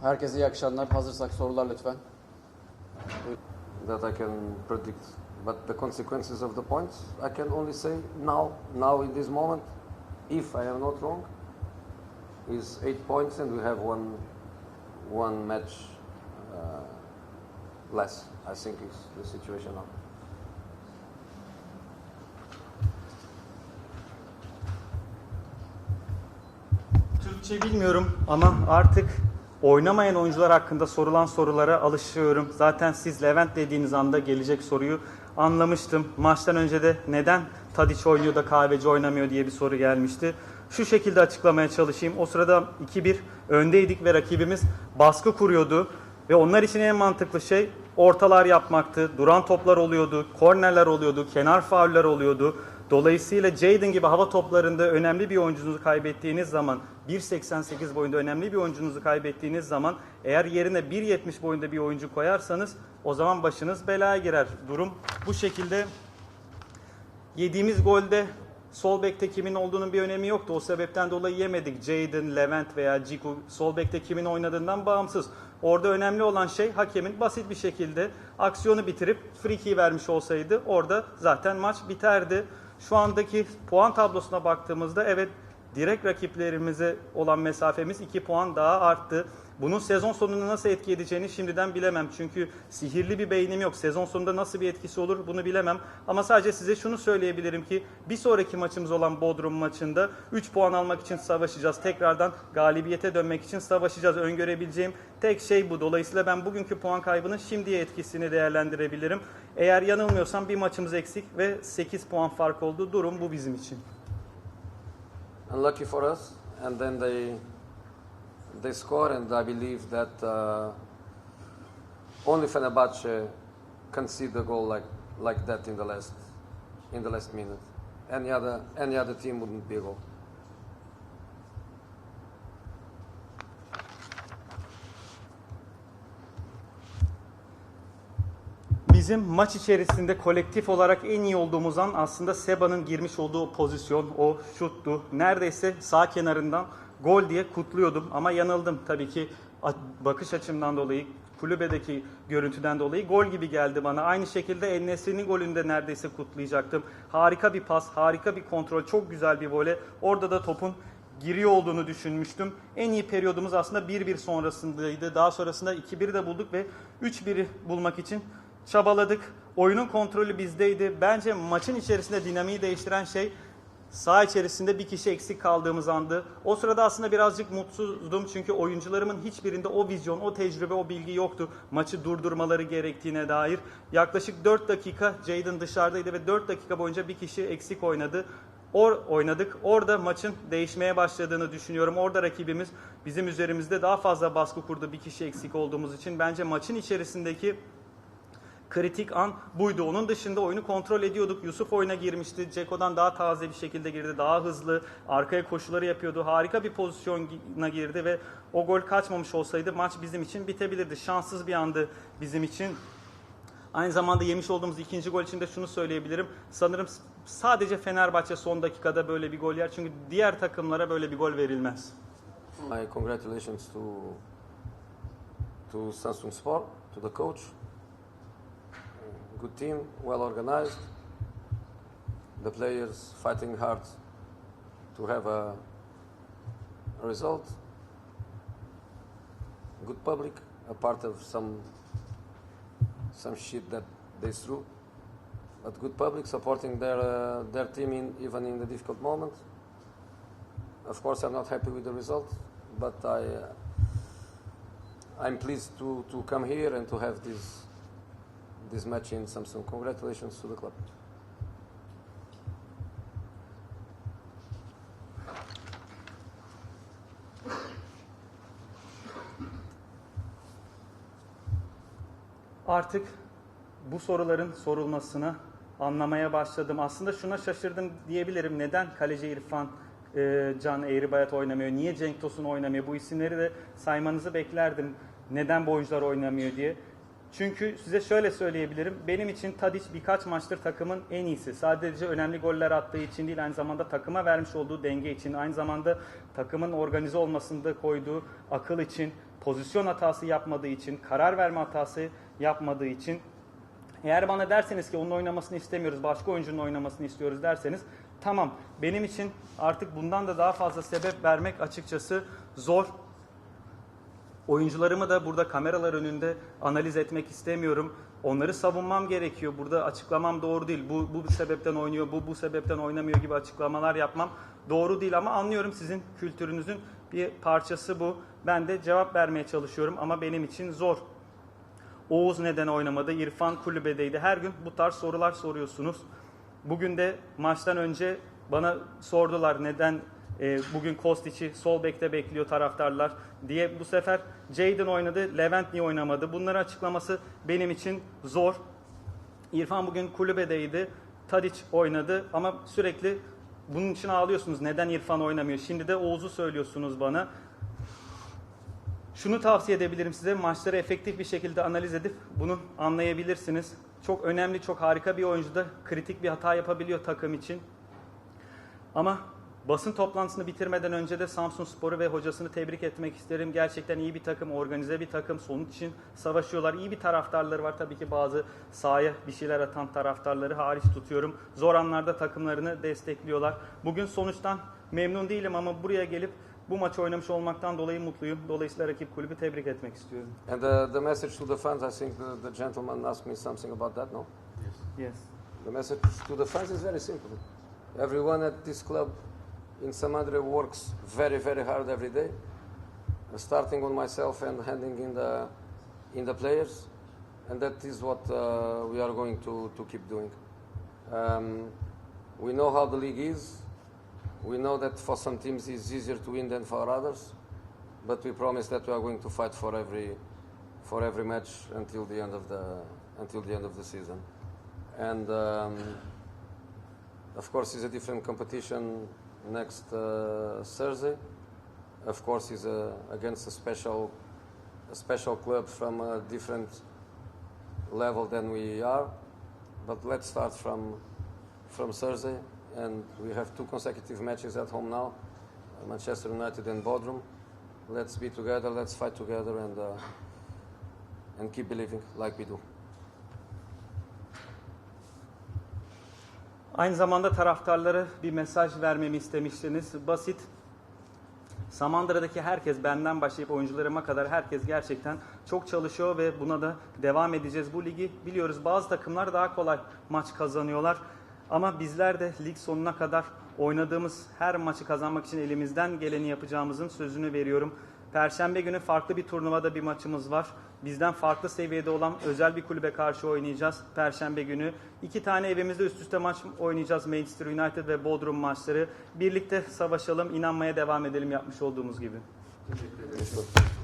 Herkese iyi akşamlar. Hazırsak sorular lütfen. that I can predict. But the consequences of the points, I can only say now, now in this moment, if I am not wrong, is eight points and we have one, one match uh, less. I think is the situation now. Türkçe bilmiyorum ama artık oynamayan oyuncular hakkında sorulan sorulara alışıyorum. Zaten siz Levent dediğiniz anda gelecek soruyu anlamıştım. Maçtan önce de neden Tadiç oynuyor da kahveci oynamıyor diye bir soru gelmişti. Şu şekilde açıklamaya çalışayım. O sırada 2-1 öndeydik ve rakibimiz baskı kuruyordu. Ve onlar için en mantıklı şey ortalar yapmaktı. Duran toplar oluyordu, kornerler oluyordu, kenar fauller oluyordu. Dolayısıyla Jadon gibi hava toplarında önemli bir oyuncunuzu kaybettiğiniz zaman 1.88 boyunda önemli bir oyuncunuzu kaybettiğiniz zaman eğer yerine 1.70 boyunda bir oyuncu koyarsanız o zaman başınız belaya girer. Durum bu şekilde Yediğimiz golde sol bekte kimin olduğunun bir önemi yoktu. O sebepten dolayı yemedik. Jadon, Levent veya Ciku sol bekte kimin oynadığından bağımsız. Orada önemli olan şey hakemin basit bir şekilde aksiyonu bitirip free vermiş olsaydı orada zaten maç biterdi. Şu andaki puan tablosuna baktığımızda evet direkt rakiplerimize olan mesafemiz 2 puan daha arttı. Bunun sezon sonunda nasıl etki edeceğini şimdiden bilemem. Çünkü sihirli bir beynim yok. Sezon sonunda nasıl bir etkisi olur bunu bilemem. Ama sadece size şunu söyleyebilirim ki bir sonraki maçımız olan Bodrum maçında 3 puan almak için savaşacağız. Tekrardan galibiyete dönmek için savaşacağız. Öngörebileceğim tek şey bu. Dolayısıyla ben bugünkü puan kaybının şimdiye etkisini değerlendirebilirim. Eğer yanılmıyorsam bir maçımız eksik ve 8 puan fark oldu. Durum bu bizim için. Unlucky for us, and then they they score, and I believe that uh, only Fenerbahce concede a goal like like that in the last in the last minute. Any other any other team wouldn't be a goal. Bizim maç içerisinde kolektif olarak en iyi olduğumuz an aslında Seba'nın girmiş olduğu pozisyon, o şuttu. Neredeyse sağ kenarından gol diye kutluyordum ama yanıldım tabii ki bakış açımdan dolayı, kulübedeki görüntüden dolayı gol gibi geldi bana. Aynı şekilde El Nesri'nin golünde neredeyse kutlayacaktım. Harika bir pas, harika bir kontrol, çok güzel bir vole. Orada da topun giriyor olduğunu düşünmüştüm. En iyi periyodumuz aslında 1-1 sonrasındaydı. Daha sonrasında 2-1'i de bulduk ve 3-1'i bulmak için çabaladık. Oyunun kontrolü bizdeydi. Bence maçın içerisinde dinamiği değiştiren şey saha içerisinde bir kişi eksik kaldığımız andı. O sırada aslında birazcık mutsuzdum çünkü oyuncularımın hiçbirinde o vizyon, o tecrübe, o bilgi yoktu. Maçı durdurmaları gerektiğine dair. Yaklaşık 4 dakika Jadon dışarıdaydı ve 4 dakika boyunca bir kişi eksik oynadı. Or oynadık. Orada maçın değişmeye başladığını düşünüyorum. Orada rakibimiz bizim üzerimizde daha fazla baskı kurdu bir kişi eksik olduğumuz için. Bence maçın içerisindeki kritik an buydu. Onun dışında oyunu kontrol ediyorduk. Yusuf oyuna girmişti. Ceko'dan daha taze bir şekilde girdi. Daha hızlı. Arkaya koşuları yapıyordu. Harika bir pozisyona girdi ve o gol kaçmamış olsaydı maç bizim için bitebilirdi. Şanssız bir andı bizim için. Aynı zamanda yemiş olduğumuz ikinci gol için de şunu söyleyebilirim. Sanırım sadece Fenerbahçe son dakikada böyle bir gol yer. Çünkü diğer takımlara böyle bir gol verilmez. My congratulations to to Samsung Sport, to the coach. Good team, well organized. The players fighting hard to have a, a result. Good public, a part of some some shit that they threw, but good public supporting their uh, their team in even in the difficult moment. Of course, I'm not happy with the result, but I, uh, I'm pleased to, to come here and to have this, this match in Samsung. Congratulations to the club. Artık bu soruların sorulmasını anlamaya başladım. Aslında şuna şaşırdım diyebilirim. Neden kaleci İrfan e, Can Eğribayat oynamıyor? Niye Cenk Tosun oynamıyor? Bu isimleri de saymanızı beklerdim. Neden bu oyuncular oynamıyor diye. Çünkü size şöyle söyleyebilirim. Benim için Tadic birkaç maçtır takımın en iyisi. Sadece önemli goller attığı için değil, aynı zamanda takıma vermiş olduğu denge için, aynı zamanda takımın organize olmasında koyduğu akıl için pozisyon hatası yapmadığı için, karar verme hatası yapmadığı için eğer bana derseniz ki onun oynamasını istemiyoruz, başka oyuncunun oynamasını istiyoruz derseniz tamam benim için artık bundan da daha fazla sebep vermek açıkçası zor. Oyuncularımı da burada kameralar önünde analiz etmek istemiyorum. Onları savunmam gerekiyor. Burada açıklamam doğru değil. Bu, bu sebepten oynuyor, bu bu sebepten oynamıyor gibi açıklamalar yapmam doğru değil ama anlıyorum sizin kültürünüzün bir parçası bu. Ben de cevap vermeye çalışıyorum ama benim için zor. Oğuz neden oynamadı? İrfan kulübedeydi. Her gün bu tarz sorular soruyorsunuz. Bugün de maçtan önce bana sordular neden e, bugün Kostic'i sol bekte bekliyor taraftarlar diye. Bu sefer Jadon oynadı, Levent niye oynamadı? Bunları açıklaması benim için zor. İrfan bugün kulübedeydi. Tadic oynadı ama sürekli bunun için ağlıyorsunuz. Neden İrfan oynamıyor? Şimdi de Oğuz'u söylüyorsunuz bana. Şunu tavsiye edebilirim size. Maçları efektif bir şekilde analiz edip bunu anlayabilirsiniz. Çok önemli, çok harika bir oyuncu da kritik bir hata yapabiliyor takım için. Ama basın toplantısını bitirmeden önce de Samsun Spor'u ve hocasını tebrik etmek isterim. Gerçekten iyi bir takım, organize bir takım, sonuç için savaşıyorlar. İyi bir taraftarları var tabii ki bazı sahaya bir şeyler atan taraftarları hariç tutuyorum. Zor anlarda takımlarını destekliyorlar. Bugün sonuçtan memnun değilim ama buraya gelip bu maçı oynamış olmaktan dolayı mutluyum. Dolayısıyla rakip kulübü tebrik etmek istiyorum. And the, the message to the fans, I think the, the gentleman asked me something about that, no? Yes. The message to the fans is very simple. Everyone at this club in Samadre works very, very hard every day, starting on myself and handing in the, in the players, and that is what uh, we are going to, to keep doing. Um, we know how the league is. We know that for some teams it's easier to win than for others, but we promise that we are going to fight for every, for every match until the end of the, until the end of the season. And um, of course, it's a different competition next uh, Thursday. Of course, it's a, against a special, a special club from a different level than we are. But let's start from from Thursday, and we have two consecutive matches at home now, uh, Manchester United and Bodrum. Let's be together, let's fight together, and uh, and keep believing like we do. Aynı zamanda taraftarlara bir mesaj vermemi istemiştiniz. Basit. Samandıra'daki herkes benden başlayıp oyuncularıma kadar herkes gerçekten çok çalışıyor ve buna da devam edeceğiz. Bu ligi biliyoruz bazı takımlar daha kolay maç kazanıyorlar. Ama bizler de lig sonuna kadar oynadığımız her maçı kazanmak için elimizden geleni yapacağımızın sözünü veriyorum. Perşembe günü farklı bir turnuvada bir maçımız var. Bizden farklı seviyede olan özel bir kulübe karşı oynayacağız Perşembe günü. İki tane evimizde üst üste maç oynayacağız Manchester United ve Bodrum maçları. Birlikte savaşalım, inanmaya devam edelim yapmış olduğumuz gibi. Teşekkür ederim.